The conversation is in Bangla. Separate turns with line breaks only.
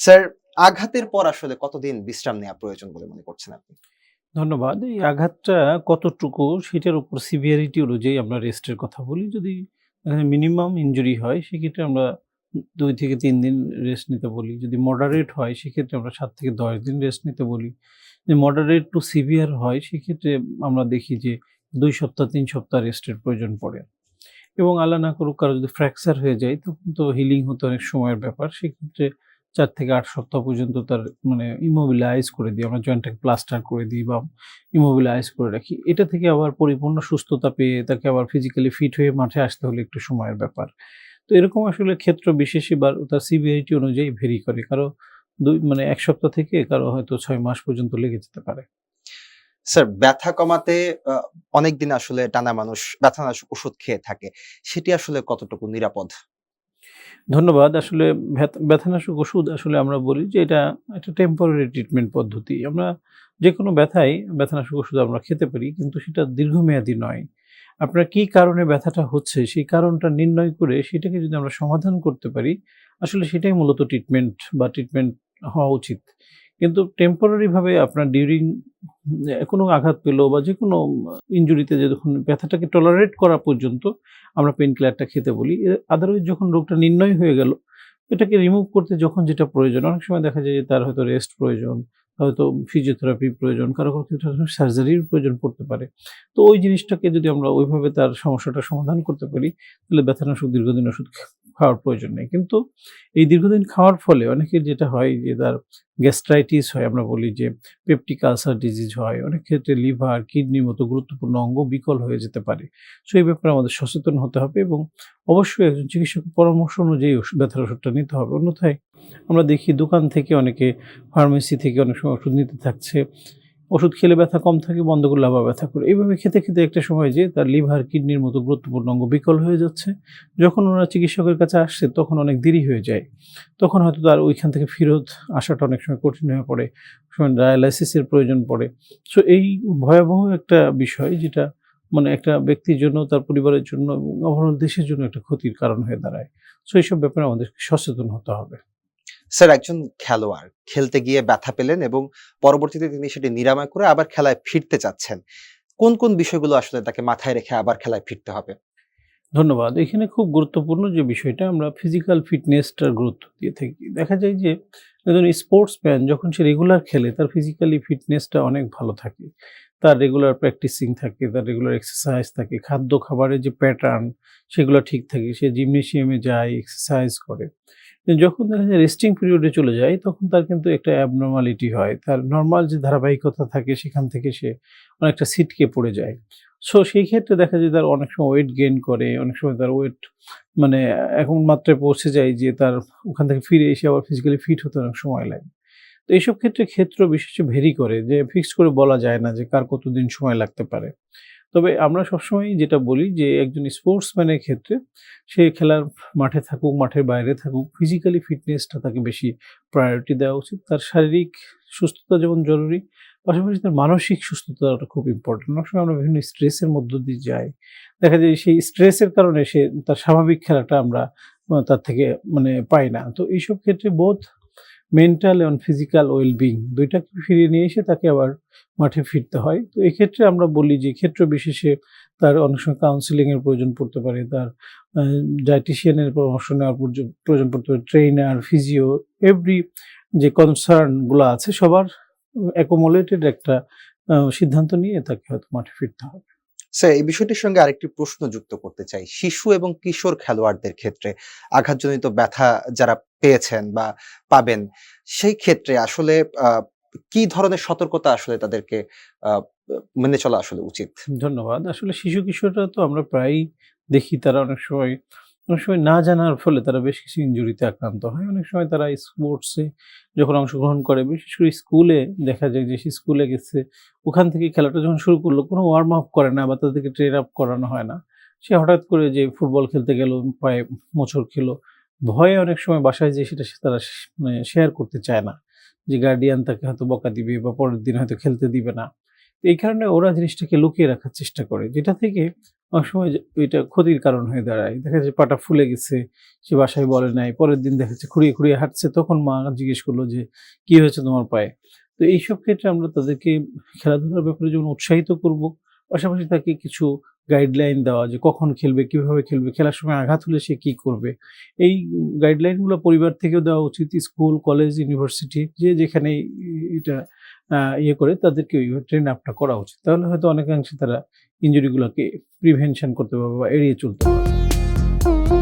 স্যার, আঘাতের পর আসলে কতদিন বিশ্রাম নেওয়া প্রয়োজন বলে মনে করছেন আপনি
ধন্যবাদ। এই আঘাতটা কতটুকু সেটার উপর সিভিয়ারিটি অনুযায়ী আমরা রেস্টের কথা বলি। যদি মিনিমাম ইনজুরি হয়, সেক্ষেত্রে আমরা দুই থেকে তিন দিন রেস্ট নিতে বলি। যদি মডারেট হয়, সেক্ষেত্রে আমরা সাত থেকে ১০ দিন রেস্ট নিতে বলি। যদি মডারেট টু সিভিয়ার হয়, সেক্ষেত্রে আমরা দেখি যে দুই সপ্তাহ, তিন সপ্তাহ রেস্টের প্রয়োজন পড়ে। এবং আল্লাহ না করুক কারও যদি ফ্র্যাকচার হয়ে যায়, তখন তো হিলিং হতে অনেক সময়ের ব্যাপার। সেক্ষেত্রে ৪ থেকে আট সপ্তাহ পর্যন্ত তার মানে ইমোবিলাইজ করে দিই। আমরা জয়েন্টটাকে প্লাস্টার করে দিই বা ইমোবিলাইজ করে রাখি। এটা থেকে আবার পরিপূর্ণ সুস্থতা পেয়ে তাকে আবার ফিজিক্যালি ফিট হয়ে মাঠে আসতে হলে একটু সময়ের ব্যাপার। তো এরকম আসলে ক্ষেত্র বিশেষে বা তার সিভিয়ারিটি অনুযায়ী ভেরি করে। কারও দুই মানে এক সপ্তাহ থেকে কারও হয়তো ছয় মাস পর্যন্ত লেগে যেতে পারে।
স্যার ব্যথা কমাতে অনেকদিন আসলে টানা মানুষ ব্যথানাশক ওষুধ খেয়ে থাকে। সেটি আসলে কতটুকু নিরাপদ?
ধন্যবাদ। আসলে ব্যথানাশক ওষুধ আসলে আমরা বলি যে এটা একটা টেম্পোরারি ট্রিটমেন্ট পদ্ধতি। আমরা যে কোনো ব্যথায় ব্যথানাশক ওষুধ আমরা খেতে পারি কিন্তু সেটা দীর্ঘমেয়াদী নয়। আপনার কি কারণে ব্যথাটা হচ্ছে সেই কারণটা নির্ণয় করে সেটাকে যদি আমরা সমাধান করতে পারি, আসলে সেটাই মূলত ট্রিটমেন্ট বা ট্রিটমেন্ট হওয়া উচিত। কিন্তু টেম্পোরারিভাবে আপনার ডিউরিং কোনো আঘাত পেল বা যেকোনো ইনজুরিতে যখন ব্যথাটাকে টলারেট করা পর্যন্ত আমরা পেন কিলারটা খেতে বলি। আদারওয়াইজ যখন রোগটা নির্ণয় হয়ে গেল, এটাকে রিমুভ করতে যখন যেটা প্রয়োজন, অনেক সময় দেখা যায় যে তার হয়তো রেস্ট প্রয়োজন, হয়তো ফিজিওথেরাপি প্রয়োজন, কারও, কারও ক্ষেত্রে সার্জারির প্রয়োজন পড়তে পারে। তো ওই জিনিসটাকে যদি আমরা ওইভাবে তার সমস্যাটা সমাধান করতে পারি, তাহলে ব্যথানাশক দীর্ঘদিন ওষুধ খাওয়ার প্রয়োজন নেই। কিন্তু এই দীর্ঘদিন খাওয়ার ফলে অনেকের যেটা হয় যে তার গ্যাস্ট্রাইটিস হয়, আমরা বলি যে পেপটিক আলসার ডিজিজ হয়। অনেক ক্ষেত্রে লিভার, কিডনির মতো গুরুত্বপূর্ণ অঙ্গ বিকল হয়ে যেতে পারে। সো এই ব্যাপারে আমাদের সচেতন হতে হবে এবং অবশ্যই একজন চিকিৎসকের পরামর্শ অনুযায়ী ওষুধ ব্যথার ওষুধটা নিতে হবে। অন্যথায় আমরা দেখি দোকান থেকে অনেকে ফার্মেসি থেকে অনেক সময় ওষুধ নিতে থাকছে। ওষুধ খেলে ব্যথা কম থাকে, বন্ধ করলে আবার ব্যথা করে। এইভাবে খেতে, খেতে একটা সময় যে তার লিভার, কিডনির মতো গুরুত্বপূর্ণ অঙ্গ বিকল হয়ে যাচ্ছে। যখন ওনারা চিকিৎসকের কাছে আসছে তখন অনেক দেরি হয়ে যায়। তখন হয়তো তার ওইখান থেকে ফেরত আসাটা অনেক সময় কঠিন হয়ে পড়ে। সময় ডায়ালাইসিসের প্রয়োজন পড়ে। সো এই ভয়াবহ একটা বিষয় যেটা মানে একটা ব্যক্তির জন্য, তার পরিবারের জন্য এবং ওভারঅল দেশের জন্য একটা ক্ষতির কারণ হয়ে দাঁড়ায়। সো এইসব ব্যাপারে আমাদের সচেতন হতে হবে।
স্যার একজন খেলোয়াড় খেলতে গিয়ে ব্যথা পেলেন এবং পরবর্তীতে তিনি সেটি নিরাময় করে আবার খেলায় ফিরতে চাচ্ছেন। কোন, কোন বিষয়গুলো আসলে তাকে মাথায় রেখে আবার খেলায় ফিরতে হবে?
ধন্যবাদ। এখানে খুব গুরুত্বপূর্ণ যে বিষয়টা আমরা ফিজিক্যাল ফিটনেসটার গুরুত্ব দিয়ে থাকি। দেখা যায় যে একজন স্পোর্টসম্যান যখন সে রেগুলার খেলে তার ফিজিক্যালি ফিটনেসটা অনেক ভালো থাকে। তার রেগুলার প্র্যাকটিসিং থাকে, তার রেগুলার এক্সারসাইজ থাকে, খাদ্য খাবারের যে প্যাটার্ন সেগুলো ঠিক থাকে। সে জিমনেসিয়ামে যায়, এক্সারসাইজ করে। যখন দেখা যায় রেস্টিং পিরিয়ডে চলে যায় তখন তার কিন্তু একটা অ্যাবনর্মালিটি হয়। তার নর্মাল যে ধারাবাহিকতা থাকে সেখান থেকে সে অনেকটা সিটকে পড়ে যায়। সো সেই ক্ষেত্রে দেখা যায় তার অনেক সময় ওয়েট গেইন করে, অনেক সময় তার ওয়েট মানে এখন মাত্রায় পৌঁছে যায় যে তার ওখান থেকে ফিরে এসে আবার ফিজিক্যালি ফিট হতে অনেক সময় লাগে। তো এইসব ক্ষেত্রে ক্ষেত্র বিশেষ ভেরি করে যে ফিক্সড করে বলা যায় না যে কার কতদিন সময় লাগতে পারে। তবে আমরা সবসময়ই যেটা বলি যে একজন স্পোর্টসম্যানের ক্ষেত্রে সে খেলার মাঠে থাকুক, মাঠের বাইরে থাকুক, ফিজিক্যালি ফিটনেসটা তাকে বেশি প্রায়োরিটি দেওয়া উচিত। তার শারীরিক সুস্থতা যেমন জরুরি, পাশাপাশি তার মানসিক সুস্থতাটা খুব ইম্পোর্টেন্ট। অনেক সময় আমরা বিভিন্ন স্ট্রেসের মধ্য দিয়ে যাই। দেখা যায় সেই স্ট্রেসের কারণে সে তার স্বাভাবিক খেলাটা আমরা তার থেকে মানে পাই না। তো এইসব ক্ষেত্রে বোধ মেন্টাল এবং ফিজিক্যাল ওয়েল বিইং ২ ফিরিয়ে নিয়ে এসে তাকে আবার মাঠে ফিরতে হয়। তো এক্ষেত্রে আমরা বলি যে ক্ষেত্র বিশেষে তার অনেক সময় কাউন্সেলিং এর প্রয়োজন পড়তে পারে। তার আ ডায়েটিশিয়ান এর পরামর্শ নেওয়ার প্রয়োজন পড়তে পারে। ট্রেইনার, ফিজিও এভরি যে কনসার্নগুলো আছে সবার অ্যাকোমোলেটেড একটা সিদ্ধান্ত নিয়ে তাকে হয়তো মাঠে ফিরতে হবে।
স্যার এই বিষয়টির সঙ্গে আরেকটি প্রশ্ন যুক্ত করতে চাই। শিশু এবং কিশোর খেলোয়াড়দের ক্ষেত্রে আঘাতজনিত ব্যথা যারা পেয়েছেন বা পাবেন, সেই ক্ষেত্রে আসলে কি ধরনের সতর্কতা আসলে তাদেরকে মেনে চলা আসলে উচিত?
ধন্যবাদ। আসলে শিশু-কিশোররা তো আমরা প্রায়ই দেখি তারা অনেক সময় অনেক সময় না জানার ফলে তারা বেশ কিছু ইনজুরিতে আক্রান্ত হয়। অনেক সময় তারা স্পোর্টসে যখন অংশগ্রহণ করে, বিশেষ করে স্কুলে দেখা যায় যে সে স্কুলে গেছে, ওখান থেকে খেলাটা যখন শুরু করল কোনো ওয়ার্ম আপ করে না বা তাদেরকে ট্রেন আপ করানো হয় না। সে হঠাৎ করে যে ফুটবল খেলতে গেল, পায়ে মোচড় খেলো। ভয়ে অনেক সময় বাসায় যেয়ে সেটা তারা মানে শেয়ার করতে চায় না। যে গার্ডিয়ান তাকে হয়তো বকা দিবে বা পরের দিন হয়তো খেলতে দিবে না। এই কারণে ওরা জিনিসটাকে লুকিয়ে রাখার চেষ্টা করে। যেটা থেকে অনেক সময় এটা ক্ষতির কারণ হয়ে দাঁড়ায়। দেখা যাচ্ছে পাটা ফুলে গেছে, সে বাসায় বলে নাই, পরের দিন দেখা যাচ্ছে খুঁড়িয়ে খুঁড়িয়ে হাঁটছে, তখন মা জিজ্ঞেস করল যে, কি হয়েছে তোমার পায়ে? তো এইসব ক্ষেত্রে আমরা তাদেরকে খেলাধুলার ব্যাপারে যেমন উৎসাহিত করব, পাশাপাশি তাকে কিছু গাইডলাইন দেওয়া যে কখন খেলবে, কীভাবে খেলবে, খেলার সময় আঘাত হলে সে কি করবে? এই গাইডলাইনগুলো পরিবার থেকেও দেওয়া উচিত, স্কুল কলেজ ইউনিভার্সিটি যে যেখানে এটা ইয়ে করে তাদেরকে ওই ট্রেন আপটা করা উচিত। তাহলে হয়তো অনেকাংশে তারা ইঞ্জুরিগুলোকে প্রিভেনশন করতে পারবে বা এড়িয়ে চলতে পারবে।